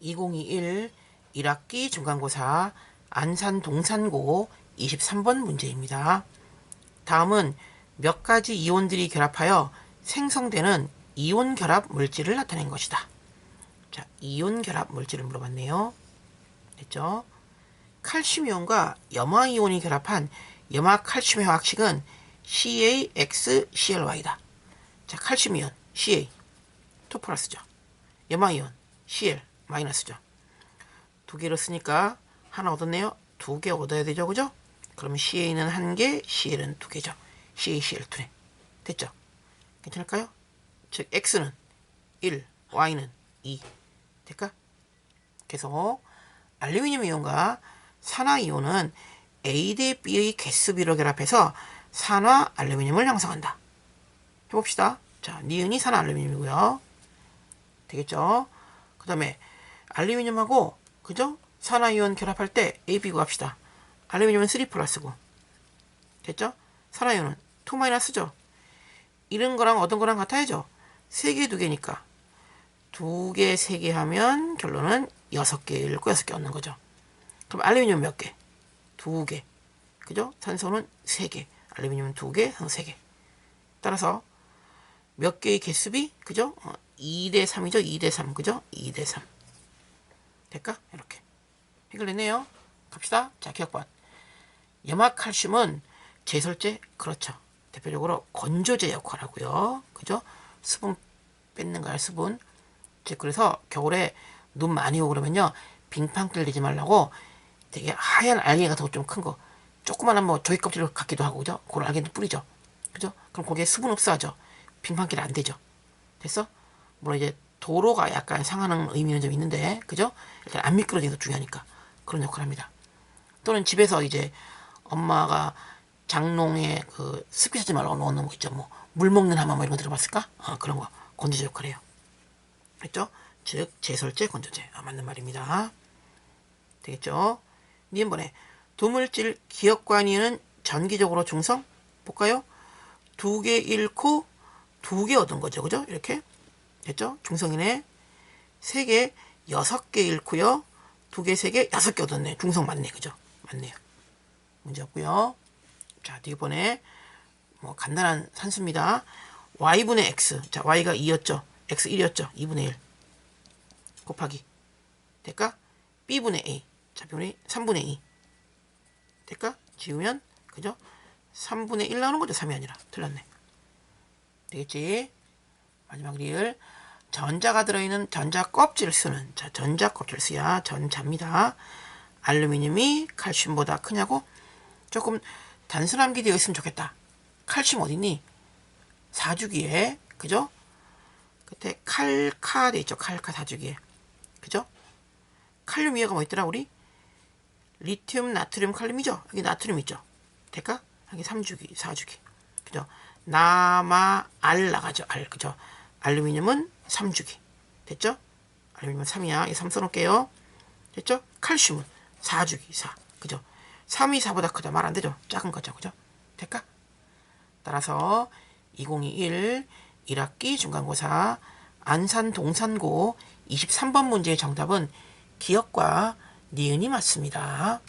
2021 1학기 중간고사 안산 동산고 23번 문제입니다. 다음은 몇 가지 이온들이 결합하여 생성되는 이온 결합 물질을 나타낸 것이다. 자, 이온 결합 물질을 물어봤네요. 됐죠? 칼슘 이온과 염화 이온이 결합한 염화 칼슘 화학식은 CaXClY다. 자, 칼슘 이온 Ca 2 플러스죠. 염화 이온 Cl 마이너스죠. 두 개를 쓰니까 하나 얻었네요. 두 개 얻어야 되죠, 그죠? 그러면 CA는 한 개, CL은 두 개죠. CaCl 두 개. 됐죠? 괜찮을까요? 즉 X는 1, Y는 2. 될까? 계속 알루미늄 이온과 산화 이온은 A 대 B의 개수비로 결합해서 산화 알루미늄을 형성한다. 해봅시다. 자, 니은이 산화 알루미늄이고요. 되겠죠? 그 다음에 알루미늄하고 그죠? 산화이온 결합할 때 A, B 구합시다. 알루미늄은 3 플러스고 됐죠? 산화이온은 2 마이너스죠? 이런 거랑 얻은 거랑 같아야죠? 3개, 2개니까 2개, 3개 하면 결론은 6개 읽고 6개 얻는 거죠. 그럼 알루미늄 몇 개? 2개. 그죠? 산소는 3개. 알루미늄은 2개, 산소 3개. 따라서 몇 개의 개수비? 그죠? 어, 2대 3이죠? 2대 3. 그죠? 2대 3. 될까? 이렇게. 해결됐네요. 갑시다. 자, 기억번. 염화칼슘은 제설제? 그렇죠. 대표적으로 건조제 역할을 하고요. 그죠? 수분 뺏는 거야, 수분. 즉, 그래서 겨울에 눈 많이 오고 그러면요. 빙판길 내지 말라고 되게 하얀 알갱이 같은 거 좀 큰 거. 조그만한 뭐 조개 껍질 같기도 하고, 그죠? 그런 알갱이도 뿌리죠. 그죠? 그럼 거기에 수분 흡수하죠. 빙판길 안 되죠. 됐어? 물론 이제 도로가 약간 상하는 의미는 좀 있는데, 그죠? 일단 안 미끄러지는 게 중요하니까. 그런 역할을 합니다. 또는 집에서 이제 엄마가 장롱에 그 습기 차지 말라고 넣어놓은 거 있죠. 뭐, 물 먹는 하마 뭐 이런 거 들어봤을까? 아, 그런 거. 건조제 역할을 해요. 됐죠? 즉, 제설제, 건조제. 아, 맞는 말입니다. 되겠죠? 니은번에 두물질 기억관이는 전기적으로 중성? 볼까요? 두 개 잃고 두 개 얻은 거죠. 그죠? 이렇게. 됐죠? 중성이네. 세 개, 여섯 개 잃고요. 두 개, 세 개, 여섯 개 얻었네. 중성 맞네. 그죠? 맞네요. 문제 없고요. 자, 이번에 뭐 간단한 산수입니다. y분의 x. 자, y가 2였죠. x 1이었죠. 2분의 1. 곱하기. 될까? b분의 a. 자, b분의 3분의 2. 될까? 지우면 그죠? 3분의 1 나오는 거죠. 3이 아니라. 틀렸네. 되겠지? 마지막 리을. 전자가 들어있는 전자 껍질을 쓰는 자 전자 껍질 쓰야 전자입니다. 알루미늄이 칼슘보다 크냐고? 조금 단순한 게 되어 있으면 좋겠다. 칼슘 어딨니? 사주기에 그죠? 그때 칼카 돼 있죠. 칼카 사주기에 그죠? 칼륨 위에가 뭐 있더라 우리? 리튬, 나트륨, 칼륨이죠. 여기 나트륨 있죠. 될까? 여기 3주기, 4주기. 그죠? 나마 알 나가죠. 알 그죠? 알루미늄은 3주기. 됐죠? 알루미늄은 3이야. 이3 써놓을게요. 됐죠? 칼슘은 4주기, 4. 그죠? 3이 4보다 크다. 말 안 되죠? 작은 거죠. 그죠? 될까? 따라서 2021 1학기 중간고사 안산 동산고 23번 문제의 정답은 기억과 니은이 맞습니다.